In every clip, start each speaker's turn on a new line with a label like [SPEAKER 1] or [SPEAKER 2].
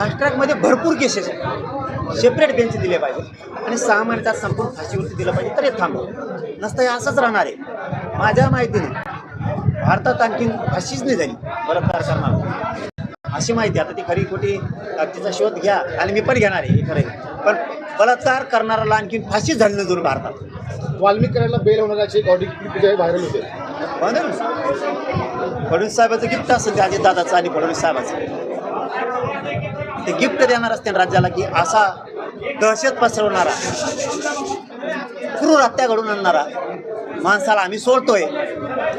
[SPEAKER 1] Fast ट्रॅकमध्ये भरपूर cases आहेत. Separate bench दिले पाहिजे आणि सहा महिन्याचा संपूर्ण फाशीवरती दिलं पाहिजे. तर हे थांबव नसतं हे असंच राहणार आहे. माझ्या माहितीने भारतात आणखीन फाशीच नाही झाली. बलात्कार करणार अशी माहिती. आता ती खरी खोटी तिचा शोध घ्या. आणि मी पण घेणार आहे हे खरं. पण बलात्कार करणाऱ्याला आणखीन फाशीच झाली नाही दोन भारतात.
[SPEAKER 2] वाल्मिक करायला बेल होण्याची एक आहे व्हायरल होते.
[SPEAKER 1] फडणवीस साहेबाचं गिफ्ट असेल ते अजित दादाचं आणि फडणवीस साहेबाचं? ते गिफ्ट देणार असते राज्याला की असा दहशत पसरवणारा क्रूर हत्या घडून आणणारा माणसाला आम्ही सोडतोय.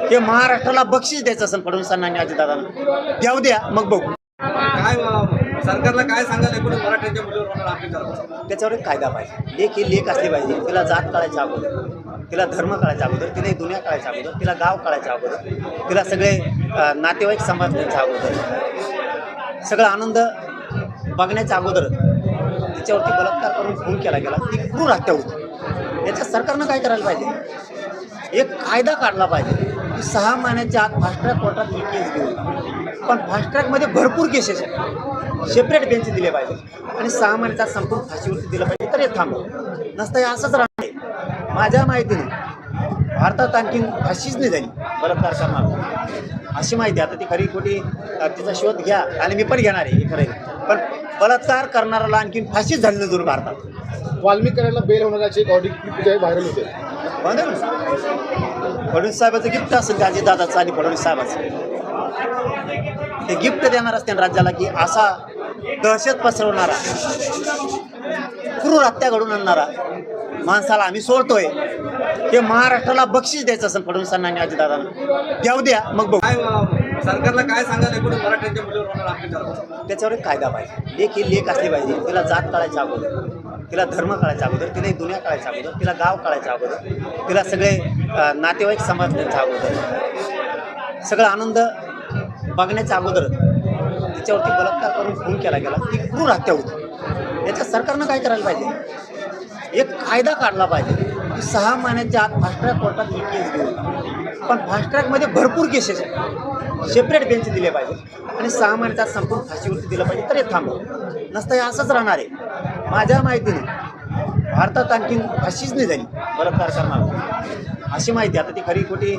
[SPEAKER 1] ते महाराष्ट्राला बक्षीस द्यायचं असेल फडणवीसांना आणि अजितदादांना. द्याऊ द्या मग बघू.
[SPEAKER 3] काय सरकारला काय सांगाल एकूण मराठ्यांच्या मुलीवर
[SPEAKER 1] त्याच्यावर एक कायदा पाहिजे. लेख ही लेख असली पाहिजे. तिला जात कळायच्या अगोदर तिला धर्म कळायच्या अगोदर तिला दुनिया कळायच्या अगोदर तिला गाव कळायच्या अगोदर तिला सगळे नातेवाईक समजण्याच्या अगोदर सगळा आनंद बघण्याच्या अगोदर तिच्यावरती बलात्कार करून खून केला गेला. ती क्रूर हत्या होती. याच्या सरकारनं काय करायला पाहिजे? एक कायदा काढला पाहिजे की सहा महिन्याच्या आत फास्ट ट्रॅक कोर्टात ही केस घेऊ पण फास्ट ट्रॅकमध्ये भरपूर केसेस आहेत. सेपरेट बेंच दिले पाहिजे. आणि सहा महिन्याचा संपूर्ण फाशीवरती दिलं पाहिजे. तर हे थांबव. नसतं हे असंच राहणार. माझ्या माहितीने भारतात आणखीन फाशीच नाही झाली. बलात्कार करणार. अशी माहिती आता ती खरी खोटी तिचा शोध घ्या आणि मी पण घेणार आहे हे खरं. पण बलात्कार करणाऱ्याला आणखीन फाशीच झाली दोन भारतात.
[SPEAKER 2] वाल्मिक करायला बेल होण्याची एक आहे व्हायरल होते.
[SPEAKER 1] फडणवीस साहेबाचं गिफ्ट असेल ते अजित दादाचं आणि फडणवीस साहेबाचं. ते गिफ्ट देणार असते राज्याला की असा दहशत पसरवणारा क्रूर हत्या घडून आणणारा माणसाला आम्ही सोडतोय. ते महाराष्ट्राला बक्षीस द्यायचं असेल फडणवीसांना आणि अजितदादांना द्याऊ द्या मग बघू.
[SPEAKER 3] काय सरकारला काय सांगाल एकूण मराठ्यांच्या मुलीवर होणार अत्याचार
[SPEAKER 1] त्याच्यावर एक कायदा पाहिजे. लेख ही लेख असली पाहिजे. तिला जात कळायच्या अगोदर तिला धर्म कळायच्या अगोदर तिला दुनिया कळायच्या अगोदर तिला गाव कळायच्या अगोदर तिला सगळे नातेवाईक समजण्याच्या अगोदर सगळा आनंद बघण्याच्या अगोदर तिच्यावरती बलात्कार करून खून केला गेला. ती क्रूर हत्या होती. याच्या सरकारनं काय करायला पाहिजे? एक कायदा काढला पाहिजे. सहा महिन्याच्या आत फास्ट ट्रॅक कोर्टात एक केस घेऊन पण फास्ट ट्रॅकमध्ये भरपूर केसेस आहेत. सेपरेट बेंच दिले पाहिजे आणि सहा महिन्याचा संपूर्ण फाशीवरती दिलं पाहिजे. तर हे थांबव नसतं हे असंच राहणार आहे. माझ्या माहितीने भारतात आणखीन फाशीच नाही झाली. बलात्कार करणार अशी माहिती आता ती खरी खोटी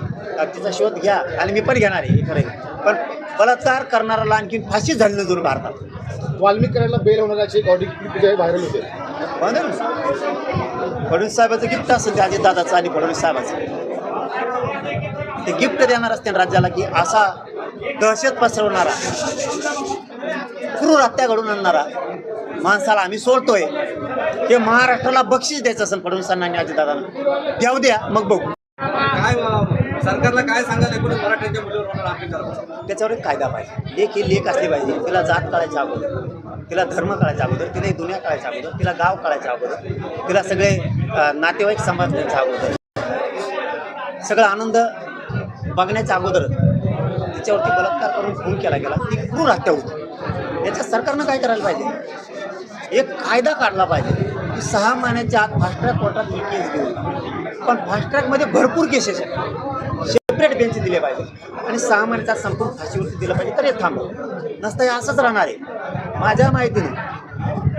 [SPEAKER 1] तिचा शोध घ्या. आणि मी पण घेणार आहे हे खरं पण बलात्कार करणाऱ्याला आणखीन फाशीच झाली दोन भारतात.
[SPEAKER 2] वाल्मिक करायला बेल होण्याची एक ऑडिओ क्लिप आहे व्हायरल होते.
[SPEAKER 1] फडणवीस साहेबाचं गिफ्ट असेल ते अजित दादाचं आणि फडणवीस साहेबाचं. ते गिफ्ट देणार असते राज्याला की असा दहशत पसरवणारा क्रूर हत्या घडून आणणारा माणसाला आम्ही सोडतोय. ते महाराष्ट्राला बक्षीस द्यायचं असेल फडणवीसांना आणि अजितदादांना. द्याऊ द्या मग बघू.
[SPEAKER 3] काय सरकारला काय सांगाल एकूण मराठ्यांच्या मुलीवर होणार
[SPEAKER 1] त्याच्यावर एक कायदा पाहिजे. लेख ही लेख असली पाहिजे. तिला जात कळायच्या अगोदर तिला धर्म कळायच्या अगोदर तिला दुनिया कळायच्या अगोदर तिला गाव कळायच्या अगोदर तिला सगळे नातेवाईक समजण्याच्या अगोदर सगळा आनंद बघण्याच्या अगोदर तिच्यावरती बलात्कार करून खून केला गेला. ती क्रूर हत्या होती. याच्या सरकारनं काय करायला पाहिजे? एक कायदा काढला पाहिजे. सहा महिन्याच्या आत फास्ट ट्रॅक कोर्टात ही केस घेऊन पण फास्ट्रॅकमध्ये भरपूर केसेस आहेत. सेपरेट बेंच दिले पाहिजे आणि सहा महिन्याचा संपूर्ण फाशीवरती दिलं पाहिजे. तर हे थांबव नसतं हे असंच राहणार आहे. माझ्या माहितीने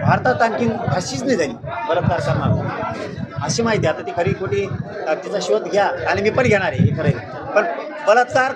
[SPEAKER 1] भारतात आणखीन फाशीच नाही झाली. बलात्कार करणार. अशी माहिती आता ती खरी खोटी तिचा शोध घ्या. आणि मी पण घेणार आहे. हे खरं पण बलात्कार